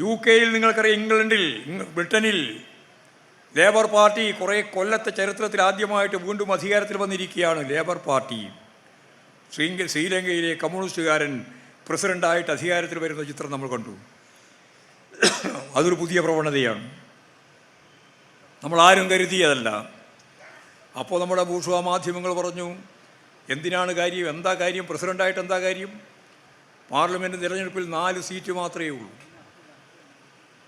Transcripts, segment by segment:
U കെയിൽ നിങ്ങൾക്കറിയാം ഇംഗ്ലണ്ടിൽ ബ്രിട്ടനിൽ ലേബർ പാർട്ടി കുറേ കൊല്ലത്തെ ചരിത്രത്തിൽ ആദ്യമായിട്ട് വീണ്ടും അധികാരത്തിൽ വന്നിരിക്കുകയാണ് ലേബർ പാർട്ടി. ശ്രീങ്ക ശ്രീലങ്കയിലെ കമ്മ്യൂണിസ്റ്റുകാരൻ പ്രസിഡന്റായിട്ട് അധികാരത്തിൽ വരുന്ന ചിത്രം നമ്മൾ കണ്ടു. അതൊരു പുതിയ പ്രവണതയാണ്. നമ്മൾ ആരും കരുതിയതല്ല. അപ്പോൾ നമ്മുടെ ഭൂഷ മാധ്യമങ്ങൾ പറഞ്ഞു എന്തിനാണ് കാര്യം? എന്താ കാര്യം? പ്രസിഡന്റായിട്ട് എന്താ കാര്യം? പാർലമെന്റ് തിരഞ്ഞെടുപ്പിൽ നാല് സീറ്റ് മാത്രമേ ഉള്ളൂ.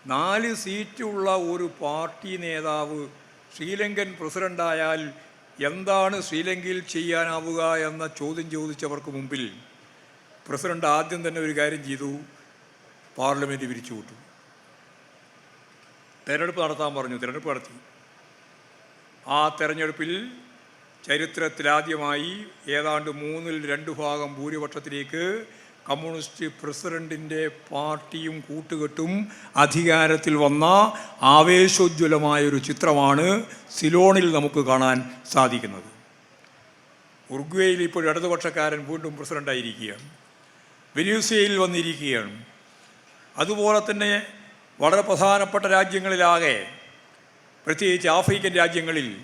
നാല് സീറ്റുള്ള ഒരു പാർട്ടി നേതാവ് ശ്രീലങ്കൻ പ്രസിഡന്റായാൽ എന്താണ് ശ്രീലങ്കയിൽ ചെയ്യാനാവുക എന്ന ചോദ്യം ചോദിച്ചവർക്ക് മുമ്പിൽ പ്രസിഡന്റ് ആദ്യം തന്നെ ഒരു കാര്യം ചെയ്തു. പാർലമെന്റ് പിരിച്ചുവിട്ടു തെരഞ്ഞെടുപ്പ് നടത്താൻ പറഞ്ഞു. തെരഞ്ഞെടുപ്പ് നടത്തി. ആ തെരഞ്ഞെടുപ്പിൽ ചരിത്രത്തിലാദ്യമായി ഏതാണ്ട് മൂന്നിൽ രണ്ട് ഭാഗം ഭൂരിപക്ഷത്തിലേക്ക് കമ്മ്യൂണിസ്റ്റ് പ്രസിഡന്റിന്റെ പാർട്ടിയും കൂട്ടുകെട്ടും അധികാരത്തിൽ വന്ന ആവേശോജ്വലമായൊരു ചിത്രമാണ് സിലോണിൽ നമുക്ക് കാണാൻ സാധിക്കുന്നത്. ഉറുഗ്വേയിൽ ഇപ്പോൾ ഇടതുപക്ഷക്കാരൻ വീണ്ടും പ്രസിഡന്റായിരിക്കുകയാണ് വെനീസിയയിൽ വന്നിരിക്കുകയാണ്. അതുപോലെ തന്നെ വളരെ പ്രധാനപ്പെട്ട രാജ്യങ്ങളിലാകെ പ്രത്യേകിച്ച് ആഫ്രിക്കൻ രാജ്യങ്ങളിൽ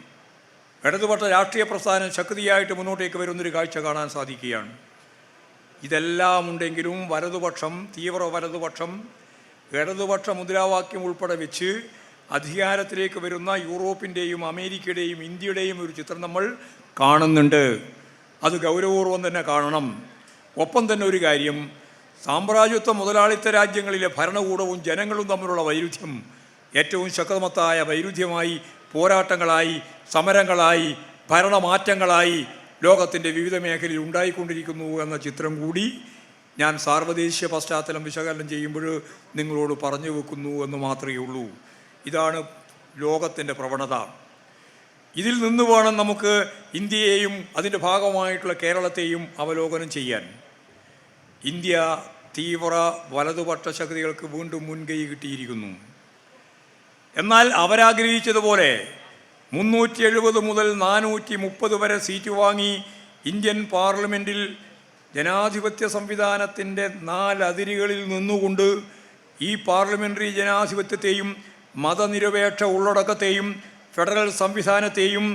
ഇടതുപക്ഷ രാഷ്ട്രീയ പ്രസ്ഥാനം ശക്തിയായിട്ട് മുന്നോട്ടേക്ക് വരുന്നൊരു കാഴ്ച കാണാൻ സാധിക്കുകയാണ്. ഇതെല്ലാം ഉണ്ടെങ്കിലും വലതുപക്ഷം തീവ്ര വലതുപക്ഷം ഇടതുപക്ഷ മുദ്രാവാക്യം ഉൾപ്പെടെ വെച്ച് അധികാരത്തിലേക്ക് വരുന്ന യൂറോപ്പിന്റെയും അമേരിക്കയുടെയും ഇന്ത്യയുടെയും ഒരു ചിത്രം നമ്മൾ കാണുന്നുണ്ട്. അത് ഗൗരവപൂർവം തന്നെ കാണണം. ഒപ്പം തന്നെ ഒരു കാര്യം സാമ്രാജ്യത്വ മുതലാളിത്ത രാജ്യങ്ങളിലെ ഭരണകൂടവും ജനങ്ങളും തമ്മിലുള്ള വൈരുദ്ധ്യം ഏറ്റവും ശക്തമത്തായ വൈരുദ്ധ്യമായി പോരാട്ടങ്ങളായി സമരങ്ങളായി ഭരണമാറ്റങ്ങളായി ലോകത്തിന്റെ വിവിധ മേഖലയിൽ ഉണ്ടായിക്കൊണ്ടിരിക്കുന്നു എന്ന ചിത്രം കൂടി ഞാൻ സാർവദേശീയ പശ്ചാത്തലം വിശകലനം ചെയ്യുമ്പോൾ നിങ്ങളോട് പറഞ്ഞു വെക്കുന്നു എന്ന് മാത്രമേ ഉള്ളൂ. ഇതാണ് ലോകത്തിന്റെ പ്രവണത. ഇതിൽ നിന്ന് വേണം നമുക്ക് ഇന്ത്യയെയും അതിന്റെ ഭാഗമായിട്ടുള്ള കേരളത്തെയും അവലോകനം ചെയ്യാൻ. ഇന്ത്യ തീവ്ര വലതുപക്ഷ ശക്തികൾക്ക് വീണ്ടും മുൻകൈ കിട്ടിയിരിക്കുന്നു. എന്നാൽ അവരാഗ്രഹിച്ചതുപോലെ മുന്നൂറ്റി എഴുപത് മുതൽ നാനൂറ്റി മുപ്പത് വരെ സീറ്റ് വാങ്ങി ഇന്ത്യൻ പാർലമെന്റിൽ ജനാധിപത്യ സംവിധാനത്തിന്റെ നാലതിരുകളിൽ നിന്നുകൊണ്ട് ഈ പാർലമെന്ററി ജനാധിപത്യത്തെയും മതനിരപേക്ഷ ഉള്ളടക്കത്തെയും ഫെഡറൽ സംവിധാനത്തെയും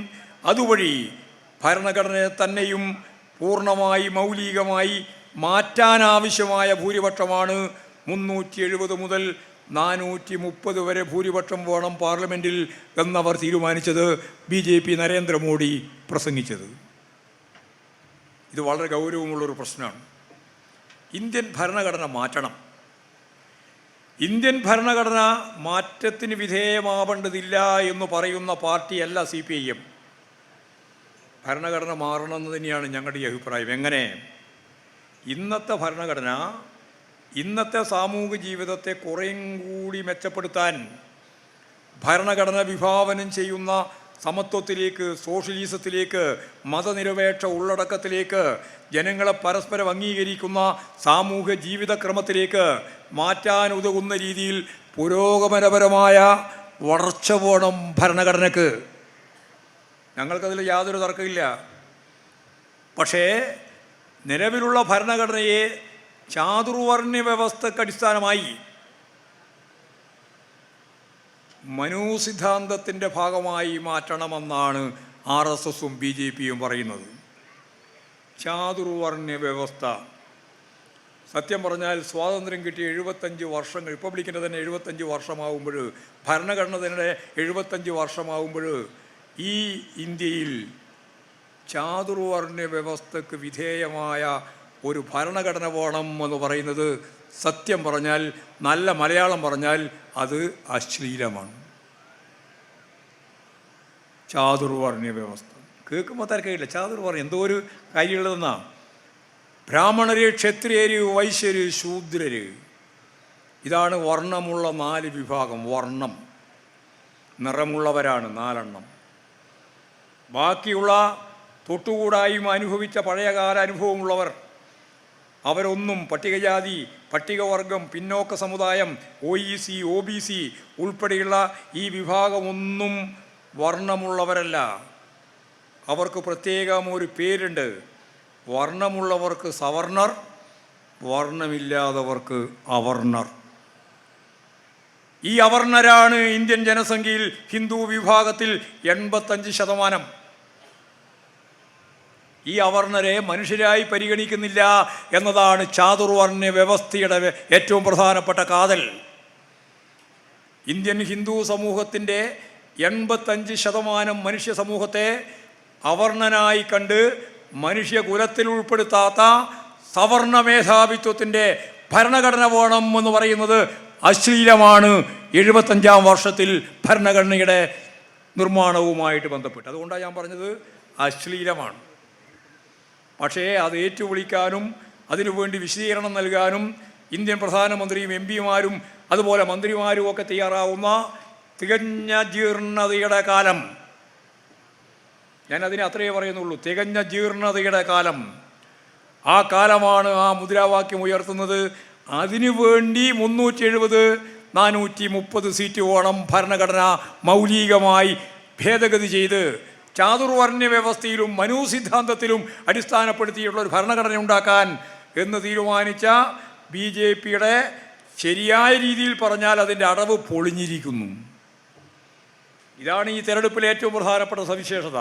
അതുവഴി ഭരണഘടനയെ തന്നെയും പൂർണമായി മൗലികമായി മാറ്റാനാവശ്യമായ ഭൂരിപക്ഷമാണ് മുന്നൂറ്റി എഴുപത് മുതൽ നാനൂറ്റി മുപ്പത് വരെ ഭൂരിപക്ഷം വേണം പാർലമെന്റിൽ എന്നവർ തീരുമാനിച്ചത് ബി ജെ പി നരേന്ദ്രമോദി പ്രസംഗിച്ചത്. ഇത് വളരെ ഗൗരവമുള്ളൊരു പ്രശ്നമാണ്. ഇന്ത്യൻ ഭരണഘടന മാറ്റണം. ഇന്ത്യൻ ഭരണഘടന മാറ്റത്തിന് വിധേയമാവേണ്ടതില്ല എന്ന് പറയുന്ന പാർട്ടിയല്ല സി പി ഐ എം. ഭരണഘടന മാറണമെന്ന് തന്നെയാണ് ഞങ്ങളുടെ ഈ അഭിപ്രായം. എങ്ങനെ? ഇന്നത്തെ ഭരണഘടന ഇന്നത്തെ സാമൂഹിക ജീവിതത്തെ കുറേയും കൂടി മെച്ചപ്പെടുത്താൻ ഭരണഘടന വിഭാവനം ചെയ്യുന്ന സമത്വത്തിലേക്ക് സോഷ്യലിസത്തിലേക്ക് മതനിരപേക്ഷ ഉള്ളടക്കത്തിലേക്ക് ജനങ്ങളെ പരസ്പരം അംഗീകരിക്കുന്ന സാമൂഹ്യ ജീവിതക്രമത്തിലേക്ക് മാറ്റാൻ ഉതകുന്ന രീതിയിൽ പുരോഗമനപരമായ വളർച്ച വേണം ഭരണഘടനക്ക്. ഞങ്ങൾക്കതിൽ യാതൊരു തർക്കമില്ല. പക്ഷേ നിലവിലുള്ള ഭരണഘടനയെ ചാതുർവർണ വ്യവസ്ഥക്ക് അടിസ്ഥാനമായി മനോസിദ്ധാന്തത്തിന്റെ ഭാഗമായി മാറ്റണമെന്നാണ് ആർ എസ് എസും ബി ജെ പിയും പറയുന്നത്. ചാതുർവർണ വ്യവസ്ഥ സത്യം പറഞ്ഞാൽ സ്വാതന്ത്ര്യം കിട്ടിയ എഴുപത്തഞ്ച് വർഷങ്ങൾ റിപ്പബ്ലിക്കിന്റെ തന്നെ എഴുപത്തഞ്ച് വർഷമാകുമ്പോൾ ഭരണഘടന തന്നെ എഴുപത്തഞ്ച് വർഷമാകുമ്പോൾ ഈ ഇന്ത്യയിൽ ചാതുർവർണ വ്യവസ്ഥക്ക് വിധേയമായ ഒരു ഭരണഘടന വേണം എന്ന് പറയുന്നത് സത്യം പറഞ്ഞാൽ നല്ല മലയാളം പറഞ്ഞാൽ അത് അശ്ലീലമാണ്. ചാതുർവർണ വ്യവസ്ഥ. കേൾക്കുമ്പോൾ തിരക്കില്ല ചാതുർവർണ എന്തോ ഒരു കാര്യമുള്ളതെന്നാ. ബ്രാഹ്മണര് ക്ഷത്രിയര് വൈശ്യര് ശൂദ്രര്. ഇതാണ് വർണമുള്ള നാല് വിഭാഗം. വർണം. നിറമുള്ളവരാണ് നാലെണ്ണം. ബാക്കിയുള്ള തൊട്ടുകൂടായും അനുഭവിച്ച പഴയകാല അനുഭവമുള്ളവർ അവരൊന്നും പട്ടികജാതി പട്ടികവർഗം പിന്നോക്ക സമുദായം O E C O B C ഉൾപ്പെടെയുള്ള ഈ വിഭാഗമൊന്നും വർണമുള്ളവരല്ല. അവർക്ക് പ്രത്യേകം ഒരു പേരുണ്ട്. വർണമുള്ളവർക്ക് സവർണർ വർണമില്ലാത്തവർക്ക് അവർണർ. ഈ അവർണരാണ് ഇന്ത്യൻ ജനസംഖ്യയിൽ ഹിന്ദു വിഭാഗത്തിൽ എൺപത്തഞ്ച് ശതമാനം. ഈ അവർണരെ മനുഷ്യരായി പരിഗണിക്കുന്നില്ല എന്നതാണ് ചാതുർവർണ വ്യവസ്ഥയുടെ ഏറ്റവും പ്രധാനപ്പെട്ട കാതൽ. ഇന്ത്യൻ ഹിന്ദു സമൂഹത്തിന്റെ എൺപത്തഞ്ച് ശതമാനം മനുഷ്യ സമൂഹത്തെ അവർണനായി കണ്ട് മനുഷ്യകുലത്തിൽ ഉൾപ്പെടുത്താത്ത സവർണ മേധാവിത്വത്തിന്റെ ഭരണഘടന വേണം എന്ന് പറയുന്നത് അശ്ലീലമാണ്. എഴുപത്തഞ്ചാം വർഷത്തിൽ ഭരണഘടനയുടെ നിർമ്മാണവുമായിട്ട് ബന്ധപ്പെട്ട്. അതുകൊണ്ടാണ് ഞാൻ പറഞ്ഞത് അശ്ലീലമാണ്. പക്ഷേ അത് ഏറ്റുവിളിക്കാനും അതിനുവേണ്ടി വിശദീകരണം നൽകാനും ഇന്ത്യൻ പ്രധാനമന്ത്രിയും എം പിമാരും അതുപോലെ മന്ത്രിമാരും ഒക്കെ തയ്യാറാവുന്ന തികഞ്ഞ ജീർണതയുടെ കാലം. ഞാൻ അതിനെ അത്രയേ പറയുന്നുള്ളൂ. തികഞ്ഞ ജീർണതയുടെ കാലം. ആ കാലമാണ് ആ മുദ്രാവാക്യം ഉയർത്തുന്നത്. അതിനുവേണ്ടി മുന്നൂറ്റി എഴുപത് നാനൂറ്റി മുപ്പത് സീറ്റ് വേണം ഭരണഘടന മൗലികമായി ഭേദഗതി ചെയ്ത്. ചാതുർവർണ വ്യവസ്ഥയിലും മനു സിദ്ധാന്തത്തിലും അടിസ്ഥാനപ്പെടുത്തിയിട്ടുള്ള ഒരു ഭരണഘടന ഉണ്ടാക്കാൻ എന്ന് തീരുമാനിച്ച ബി ജെ പിയുടെ ശരിയായ രീതിയിൽ പറഞ്ഞാൽ അതിന്റെ അടവ് പൊളിഞ്ഞിരിക്കുന്നു. ഇതാണ് ഈ തെരഞ്ഞെടുപ്പിലെ ഏറ്റവും പ്രധാനപ്പെട്ട സവിശേഷത.